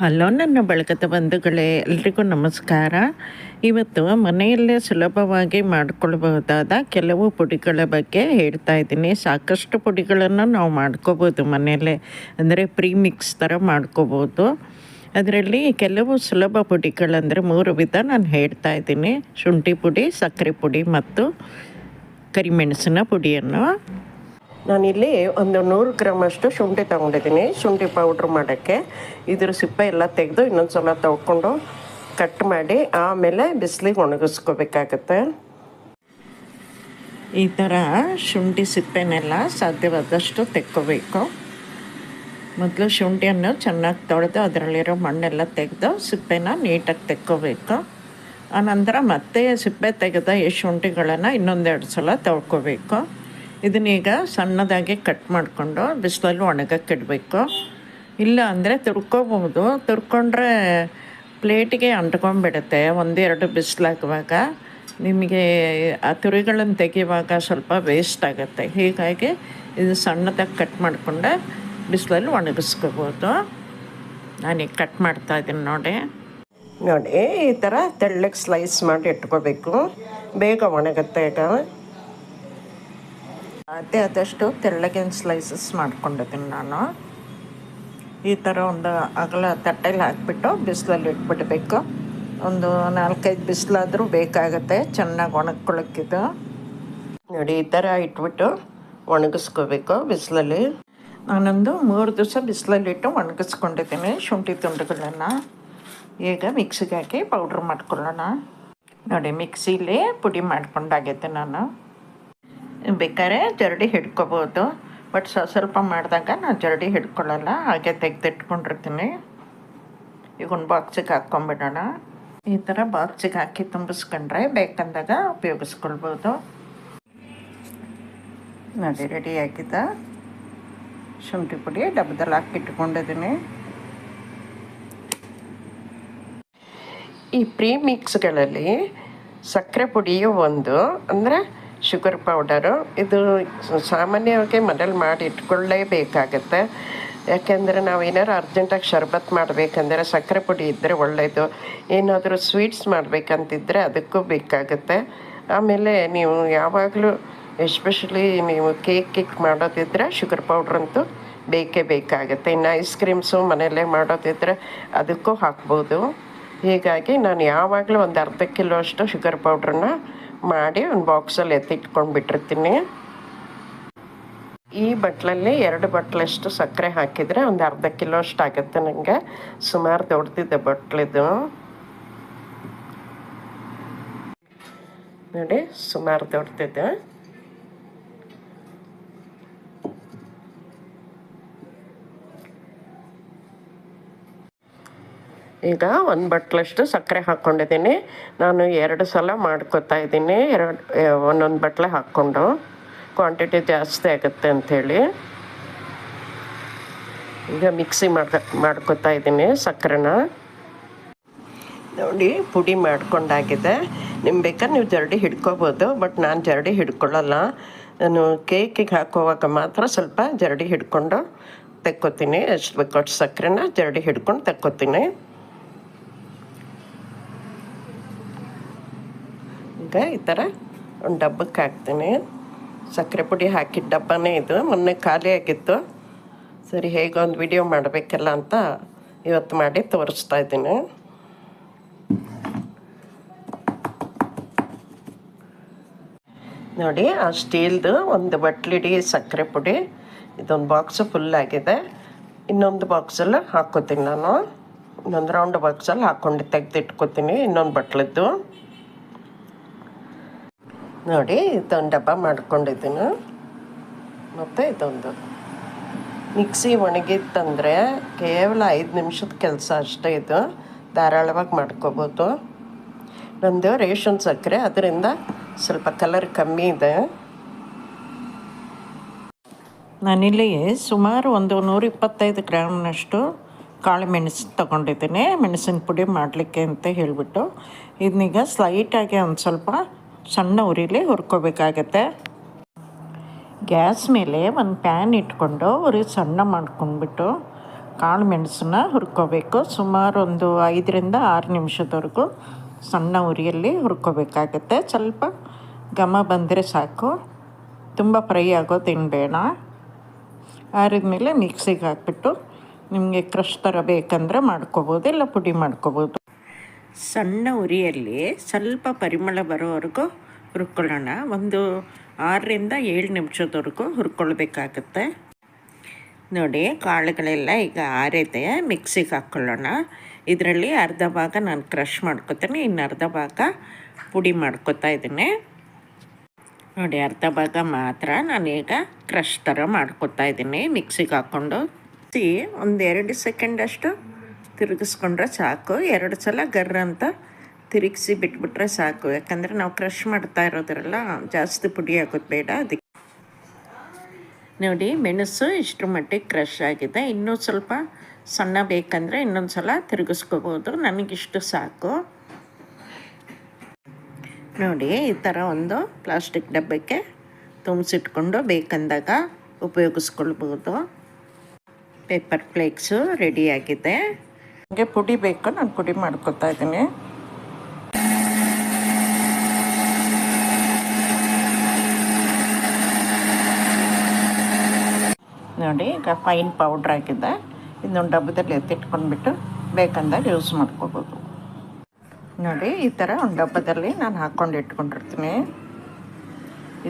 Hello, ನನ್ನ ಬಳಗದ ಬಂಧುಗಳೇ, ಎಲ್ರಿಗೂ ನಮಸ್ಕಾರ. ಇವತ್ತು ಮನೆಯಲ್ಲೇ ಸುಲಭವಾಗಿ ಮಾಡಿಕೊಳ್ಬಹುದಾದ ಕೆಲವು ಪುಡಿಗಳ ಬಗ್ಗೆ ಹೇಳ್ತಾ ಇದ್ದೀನಿ. ಸಾಕಷ್ಟು ಪುಡಿಗಳನ್ನು ನಾವು ಮಾಡ್ಕೋಬೋದು ಮನೆಯಲ್ಲೇ. ಅಂದರೆ ಪ್ರೀ ಮಿಕ್ಸ್ ಥರ ಮಾಡ್ಕೋಬೋದು. ಅದರಲ್ಲಿ ಕೆಲವು ಸುಲಭ ಪುಡಿಗಳಂದರೆ ಮೂರು ವಿಧ ನಾನು ಹೇಳ್ತಾ ಇದ್ದೀನಿ. ಶುಂಠಿ ಪುಡಿ, ಸಕ್ಕರೆ ಪುಡಿ ಮತ್ತು ಕರಿಮೆಣಸಿನ ಪುಡಿಯನ್ನು. ನಾನಿಲ್ಲಿ ಒಂದು ನೂರು ಗ್ರಾಮ್ ಅಷ್ಟು ಶುಂಠಿ ತೊಗೊಂಡಿದ್ದೀನಿ. ಶುಂಠಿ ಪೌಡ್ರ್ ಮಾಡೋಕ್ಕೆ. ಇದ್ರ ಸಿಪ್ಪೆ ಎಲ್ಲ ತೆಗೆದು ಇನ್ನೊಂದು ಸಲ ತೊಳ್ಕೊಂಡು ಕಟ್ ಮಾಡಿ ಆಮೇಲೆ ಬಿಸಿಲಿಗೆ ಒಣಗಿಸ್ಕೋಬೇಕಾಗತ್ತೆ. ಈ ಥರ ಶುಂಠಿ ಸಿಪ್ಪೆನೆಲ್ಲ ಸಾಧ್ಯವಾದಷ್ಟು ತೆಕ್ಕೋಬೇಕು. ಮೊದಲು ಶುಂಠಿಯನ್ನು ಚೆನ್ನಾಗಿ ತೊಳೆದು ಅದರಲ್ಲಿರೋ ಮಣ್ಣೆಲ್ಲ ತೆಗೆದು ಸಿಪ್ಪೆನ ನೀಟಾಗಿ ತೆಕ್ಕೋಬೇಕು. ಆನಂತರ ಮತ್ತೆ ಸಿಪ್ಪೆ ತೆಗೆದ ಈ ಶುಂಠಿಗಳನ್ನು ಇನ್ನೊಂದೆರಡು ಸಲ ತೊಳ್ಕೊಬೇಕು. ಇದನ್ನೀಗ ಸಣ್ಣದಾಗಿ ಕಟ್ ಮಾಡಿಕೊಂಡು ಬಿಸಿಲಲ್ಲಿ ಒಣಗಕ್ಕೆ ಇಡಬೇಕು. ಇಲ್ಲ ಅಂದರೆ ತುರ್ಕೋಬಹುದು. ತುರ್ಕೊಂಡ್ರೆ ಪ್ಲೇಟಿಗೆ ಅಂಟ್ಕೊಂಡ್ಬಿಡುತ್ತೆ. ಒಂದೆರಡು ಬಿಸಿಲಾಗುವಾಗ ನಿಮಗೆ ಆ ತುರಿಗಳನ್ನು ತೆಗೆಯುವಾಗ ಸ್ವಲ್ಪ ವೇಸ್ಟ್ ಆಗುತ್ತೆ. ಹೀಗಾಗಿ ಇದು ಸಣ್ಣದಾಗಿ ಕಟ್ ಮಾಡಿಕೊಂಡು ಬಿಸಿಲಲ್ಲಿ ಒಣಗಿಸ್ಕೋಬೋದು ನಾನೀಗ ಕಟ್ ಮಾಡ್ತಾ ಇದ್ದೀನಿ ನೋಡಿ. ನೋಡಿ, ಈ ಥರ ತೆಳ್ಳಗೆ ಸ್ಲೈಸ್ ಮಾಡಿ ಇಟ್ಕೋಬೇಕು. ಬೇಗ ಒಣಗುತ್ತೆ ಈಗ. ಅದೇ ಆದಷ್ಟು ತೆಳ್ಳಗಿನ ಸ್ಲೈಸಸ್ ಮಾಡ್ಕೊಂಡಿದ್ದೀನಿ ನಾನು. ಈ ಥರ ಒಂದು ಅಗಲ ತಟ್ಟೆಲಿ ಹಾಕ್ಬಿಟ್ಟು ಬಿಸಿಲಲ್ಲಿ ಇಟ್ಬಿಡ್ಬೇಕು. ಒಂದು ನಾಲ್ಕೈದು ಬಿಸಿಲಾದರೂ ಬೇಕಾಗುತ್ತೆ, ಚೆನ್ನಾಗಿ ಒಣಗ್ಕೊಳ್ಳೋಕ್ಕಿದು ನೋಡಿ, ಈ ಥರ ಇಟ್ಬಿಟ್ಟು ಒಣಗಿಸ್ಕೋಬೇಕು ಬಿಸಿಲಲ್ಲಿ. ನಾನೊಂದು ಮೂರು ದಿವಸ ಬಿಸಿಲಲ್ಲಿ ಇಟ್ಟು ಒಣಗಿಸ್ಕೊಂಡಿದ್ದೀನಿ ಶುಂಠಿ ತುಂಡುಗಳನ್ನು. ಈಗ ಮಿಕ್ಸಿಗೆ ಹಾಕಿ ಪೌಡ್ರ್ ಮಾಡ್ಕೊಳ್ಳೋಣ. ನೋಡಿ, ಮಿಕ್ಸಿಲಿ ಪುಡಿ ಮಾಡ್ಕೊಂಡಾಗೈತೆ ನಾನು. ಬೇಕಾದ್ರೆ ಜರಡಿ ಹಿಡ್ಕೊಬೋದು. ಬಟ್ ಸ್ವಸ್ವಲ್ಪ ಮಾಡಿದಾಗ ನಾನು ಜರಡಿ ಹಿಡ್ಕೊಳ್ಳಲ್ಲ, ಹಾಗೆ ತೆಗೆದಿಟ್ಕೊಂಡಿರ್ತೀನಿ. ಈಗ ಒಂದು ಬಾಕ್ಸಿಗೆ ಹಾಕ್ಕೊಂಬಿಡೋಣ. ಈ ಥರ ಬಾಕ್ಸಿಗೆ ಹಾಕಿ ತುಂಬಿಸ್ಕೊಂಡ್ರೆ ಬೇಕಂದಾಗ ಉಪಯೋಗಿಸ್ಕೊಳ್ಬೋದು. ನೋಡಿ ರೆಡಿ ಆಗಿದ್ದ ಶುಂಠಿ ಪುಡಿ ಡಬ್ಬದಲ್ಲಿ ಹಾಕಿ ಇಟ್ಕೊಂಡಿದ್ದೀನಿ. ಈ ಪ್ರೀ ಮಿಕ್ಸ್ಗಳಲ್ಲಿ ಸಕ್ಕರೆ ಪುಡಿಯು ಒಂದು, ಅಂದರೆ ಶುಗರ್ ಪೌಡರು ಇದು ಸಾಮಾನ್ಯವಾಗಿ ಮನೇಲಿ ಮಾಡಿ ಇಟ್ಕೊಳ್ಳೇಬೇಕಾಗತ್ತೆ. ಯಾಕೆಂದರೆ ನಾವು ಏನಾರು ಅರ್ಜೆಂಟಾಗಿ ಶರ್ಬತ್ ಮಾಡಬೇಕಂದ್ರೆ ಸಕ್ಕರೆ ಪುಡಿ ಇದ್ದರೆ ಒಳ್ಳೆಯದು ಏನಾದರೂ ಸ್ವೀಟ್ಸ್ ಮಾಡಬೇಕಂತಿದ್ದರೆ ಅದಕ್ಕೂ ಬೇಕಾಗುತ್ತೆ. ಆಮೇಲೆ ನೀವು ಯಾವಾಗಲೂ ಎಸ್ಪೆಷಲಿ ನೀವು ಕೇಕ್ ಕೇಕ್ ಮಾಡೋದಿದ್ರೆ ಶುಗರ್ ಪೌಡ್ರಂತೂ ಬೇಕೇ ಬೇಕಾಗುತ್ತೆ. ಇನ್ನು ಐಸ್ ಕ್ರೀಮ್ಸು ಮನೆಯಲ್ಲೇ ಮಾಡೋದಿದ್ರೆ ಅದಕ್ಕೂ ಹಾಕ್ಬೋದು. ಹೀಗಾಗಿ ನಾನು ಯಾವಾಗಲೂ ಒಂದು ಅರ್ಧ ಕಿಲೋ ಅಷ್ಟು ಶುಗರ್ ಪೌಡ್ರನ್ನ ಮಾಡಿ ಒಂದು ಬಾಕ್ಸಲ್ಲಿ ಎತ್ತಿಟ್ಕೊಂಡು ಬಿಟ್ಟಿರ್ತೀನಿ ಈ ಬಟ್ಲಲ್ಲಿ ಎರಡು ಬಟ್ಲಷ್ಟು ಸಕ್ಕರೆ ಹಾಕಿದರೆ ಒಂದು ಅರ್ಧ ಕಿಲೋ ಅಷ್ಟು ಆಗುತ್ತೆ ನನಗೆ ಸುಮಾರು ದೊಡ್ಡದಿದೆ ಬಟ್ಲಿದು ನೋಡಿ, ಸುಮಾರು ದೊಡ್ಡದಿದೆ ಈಗ ಒಂದು ಬಟ್ಲಷ್ಟು ಸಕ್ಕರೆ ಹಾಕ್ಕೊಂಡಿದ್ದೀನಿ. ನಾನು ಎರಡು ಸಲ ಮಾಡ್ಕೊತಾ ಇದ್ದೀನಿ. ಎರಡು ಒಂದೊಂದು ಬಟ್ಲೆ ಹಾಕ್ಕೊಂಡು. ಕ್ವಾಂಟಿಟಿ ಜಾಸ್ತಿ ಆಗುತ್ತೆ ಅಂಥೇಳಿ. ಈಗ ಮಿಕ್ಸಿ ಮಾಡ್ಕೊ, ಮಾಡ್ಕೊತಾ ಇದ್ದೀನಿ ಸಕ್ಕರೆನ. ನೋಡಿ, ಪುಡಿ ಮಾಡ್ಕೊಂಡಾಗಿದೆ. ನಿಮ್ಗೆ ಬೇಕಾದ್ರೆ ನೀವು ಜರಡಿ ಹಿಡ್ಕೋಬೋದು, ಬಟ್ ನಾನು ಜರಡಿ ಹಿಡ್ಕೊಳ್ಳಲ್ಲ. ನಾನು ಕೇಕಿಗೆ ಹಾಕೋವಾಗ ಮಾತ್ರ ಸ್ವಲ್ಪ ಜರಡಿ ಹಿಡ್ಕೊಂಡು ತೆಕ್ಕೋತೀನಿ. ಎಷ್ಟು ಬೇಕು ಅಷ್ಟು ಸಕ್ಕರೆನ ಜರಡಿ ಹಿಡ್ಕೊಂಡು ತೆಕ್ಕೋತೀನಿ. ಈಗ ಈ ಥರ ಒಂದು ಡಬ್ಬಕ್ಕೆ ಹಾಕ್ತೀನಿ. ಸಕ್ಕರೆ ಪುಡಿ ಹಾಕಿದ ಡಬ್ಬನೇ ಇದು. ಮೊನ್ನೆ ಖಾಲಿ ಆಗಿತ್ತು. ಸರಿ, ಹೇಗೆ ಒಂದು ವಿಡಿಯೋ ಮಾಡಬೇಕಲ್ಲ ಅಂತ ಇವತ್ತು ಮಾಡಿ ತೋರಿಸ್ತಾ ಇದ್ದೀನಿ. ನೋಡಿ, ಆ ಸ್ಟೀಲ್ದು ಒಂದು ಬಟ್ಲಿಡಿ ಸಕ್ಕರೆ ಪುಡಿ. ಇದೊಂದು ಬಾಕ್ಸು ಫುಲ್ ಆಗಿದೆ. ಇನ್ನೊಂದು ಬಾಕ್ಸಲ್ಲಿ ಹಾಕೋತೀನಿ ನಾನು. ಇನ್ನೊಂದು ರೌಂಡ್ ಬಾಕ್ಸಲ್ಲಿ ಹಾಕ್ಕೊಂಡು ತೆಗೆದಿಟ್ಕೋತೀನಿ ಇನ್ನೊಂದು ಬಟ್ಲದ್ದು. ನೋಡಿ, ಇದೊಂದು ಡಬ್ಬ ಮಾಡ್ಕೊಂಡಿದ್ದೀನಿ ಮತ್ತು ಇದೊಂದು. ಮಿಕ್ಸಿ ಒಣಗಿತ್ತಂದರೆ ಕೇವಲ ಐದು ನಿಮಿಷದ ಕೆಲಸ ಅಷ್ಟೇ ಇದು. ಧಾರಾಳವಾಗಿ ಮಾಡ್ಕೋಬೋದು. ನಂದು ರೇಷನ್ ಸಕ್ಕರೆ, ಅದರಿಂದ ಸ್ವಲ್ಪ ಕಲರ್ ಕಮ್ಮಿ ಇದೆ. ನಾನಿಲ್ಲಿ ಸುಮಾರು ಒಂದು ನೂರಿಪ್ಪತ್ತೈದು ಗ್ರಾಮ್ನಷ್ಟು ಕಾಳು ಮೆಣಸು ತೊಗೊಂಡಿದ್ದೀನಿ. ಮೆಣಸಿನ ಪುಡಿ ಮಾಡಲಿಕ್ಕೆ ಅಂತ ಹೇಳಿಬಿಟ್ಟು. ಇದನ್ನೀಗ ಸ್ಲೈಟಾಗಿ ಒಂದು ಸ್ವಲ್ಪ ಸಣ್ಣ ಉರಿಲಿ ಹುರ್ಕೋಬೇಕಾಗತ್ತೆ. ಗ್ಯಾಸ್ ಮೇಲೆ ಒಂದು ಪ್ಯಾನ್ ಇಟ್ಕೊಂಡು ಉರಿ ಸಣ್ಣ ಮಾಡ್ಕೊಂಡ್ಬಿಟ್ಟು ಕಾಳು ಮೆಣಸನ್ನ ಹುರ್ಕೋಬೇಕು. ಸುಮಾರು ಒಂದು ಐದರಿಂದ ಆರು ನಿಮಿಷದವರೆಗೂ ಸಣ್ಣ ಉರಿಯಲ್ಲಿ ಹುರ್ಕೋಬೇಕಾಗತ್ತೆ. ಸ್ವಲ್ಪ ಘಮ ಬಂದರೆ ಸಾಕು. ತುಂಬ ಫ್ರೈ ಆಗೋ ತಿನ್ಬೇಡ. ಆರಿದ್ಮೇಲೆ ಮಿಕ್ಸಿಗೆ ಹಾಕ್ಬಿಟ್ಟು ನಿಮಗೆ ಕ್ರಷ್ ಥರ ಬೇಕಂದರೆ ಮಾಡ್ಕೋಬೋದು, ಇಲ್ಲ ಪುಡಿ ಮಾಡ್ಕೋಬೋದು. ಸಣ್ಣ ಉರಿಯಲ್ಲಿ ಸ್ವಲ್ಪ ಪರಿಮಳ ಬರೋವರೆಗೂ ಹುರ್ಕೊಳ್ಳೋಣ. ಒಂದು ಆರರಿಂದ ಏಳು ನಿಮಿಷದವರೆಗೂ ಹುರ್ಕೊಳ್ಬೇಕಾಗತ್ತೆ. ನೋಡಿ, ಕಾಳುಗಳೆಲ್ಲ ಈಗ ಆರಿದೆ ಮಿಕ್ಸಿಗೆ ಹಾಕ್ಕೊಳ್ಳೋಣ ಇದರಲ್ಲಿ ಅರ್ಧ ಭಾಗ ನಾನು ಕ್ರಷ್ ಮಾಡ್ಕೊತೇನೆ, ಇನ್ನು ಅರ್ಧ ಭಾಗ ಪುಡಿ ಮಾಡ್ಕೊತಾ ಇದ್ದೀನಿ. ನೋಡಿ, ಅರ್ಧ ಭಾಗ ಮಾತ್ರ ನಾನೀಗ ಕ್ರಷ್ ಥರ ಮಾಡ್ಕೊತಾ ಇದ್ದೀನಿ, ಮಿಕ್ಸಿಗೆ ಹಾಕ್ಕೊಂಡು. ಸಿ ಒಂದು ಎರಡು ಸೆಕೆಂಡ್ ಅಷ್ಟು ತಿರುಗಿಸ್ಕೊಂಡ್ರೆ ಸಾಕು. ಎರಡು ಸಲ ಗರ್ರ ಅಂತ ತಿರುಗಿಸಿ ಬಿಟ್ಬಿಟ್ರೆ ಸಾಕು. ಯಾಕಂದರೆ ನಾವು ಕ್ರಷ್ ಮಾಡ್ತಾ ಇರೋದ್ರಲ್ಲ, ಜಾಸ್ತಿ ಪುಡಿ ಆಗೋದು ಬೇಡ. ಅದಕ್ಕೆ ನೋಡಿ, ಮೆಣಸು ಇಷ್ಟು ಮಟ್ಟಿಗೆ ಕ್ರಷ್ ಆಗಿದೆ. ಇನ್ನೂ ಸ್ವಲ್ಪ ಸಣ್ಣ ಬೇಕಂದರೆ ಇನ್ನೊಂದು ಸಲ ತಿರುಗಿಸ್ಕೋಬೋದು. ನನಗಿಷ್ಟು ಸಾಕು. ನೋಡಿ, ಈ ಥರ ಒಂದು ಪ್ಲಾಸ್ಟಿಕ್ ಡಬ್ಬಕ್ಕೆ ತುಂಬಿಸಿಟ್ಕೊಂಡು ಬೇಕಂದಾಗ ಉಪಯೋಗಿಸ್ಕೊಳ್ಬೋದು. ಪೇಪರ್ ಫ್ಲೇಕ್ಸು ರೆಡಿಯಾಗಿದೆ ನನಗೆ ಪುಡಿ ಬೇಕು, ನಾನು ಪುಡಿ ಮಾಡ್ಕೊತಾ ಇದ್ದೀನಿ. ನೋಡಿ, ಈಗ ಫೈನ್ ಪೌಡ್ರ್ ಆಗಿದೆ ಇನ್ನೊಂದು ಡಬ್ಬದಲ್ಲಿ ಎತ್ತಿಟ್ಕೊಂಡ್ಬಿಟ್ಟು ಬೇಕಂದಾಗ ಯೂಸ್ ಮಾಡ್ಕೋಬೋದು. ನೋಡಿ, ಈ ಥರ ಒಂದು ಡಬ್ಬದಲ್ಲಿ ನಾನು ಹಾಕ್ಕೊಂಡು ಇಟ್ಕೊಂಡಿರ್ತೀನಿ.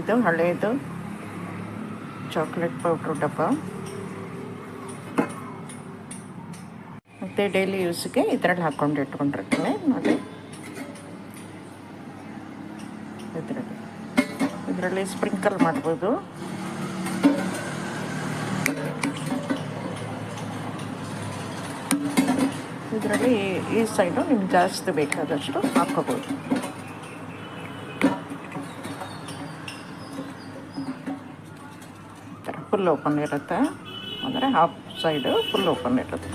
ಇದು ಹಳೆಯದು ಚಾಕ್ಲೇಟ್ ಪೌಡ್ರ್ ಡಬ್ಬ. ಮತ್ತು ಡೈಲಿ ಯೂಸ್ಗೆ ಇದರಲ್ಲಿ ಹಾಕ್ಕೊಂಡು ಇಟ್ಕೊಂಡಿರ್ತೀನಿ. ನೋಡಿ ಇದರಲ್ಲಿ ಇದರಲ್ಲಿ ಸ್ಪ್ರಿಂಕಲ್ ಮಾಡ್ಬೋದು. ಇದರಲ್ಲಿ ಈ ಸೈಡು ನಿಮ್ಗೆ ಜಾಸ್ತಿ ಬೇಕಾದಷ್ಟು ಹಾಕೋಬೋದು. ಫುಲ್ ಓಪನ್ ಇರುತ್ತೆ. ಅಂದರೆ ಹಾಫ್ ಸೈಡು ಫುಲ್ ಓಪನ್ ಇರುತ್ತೆ.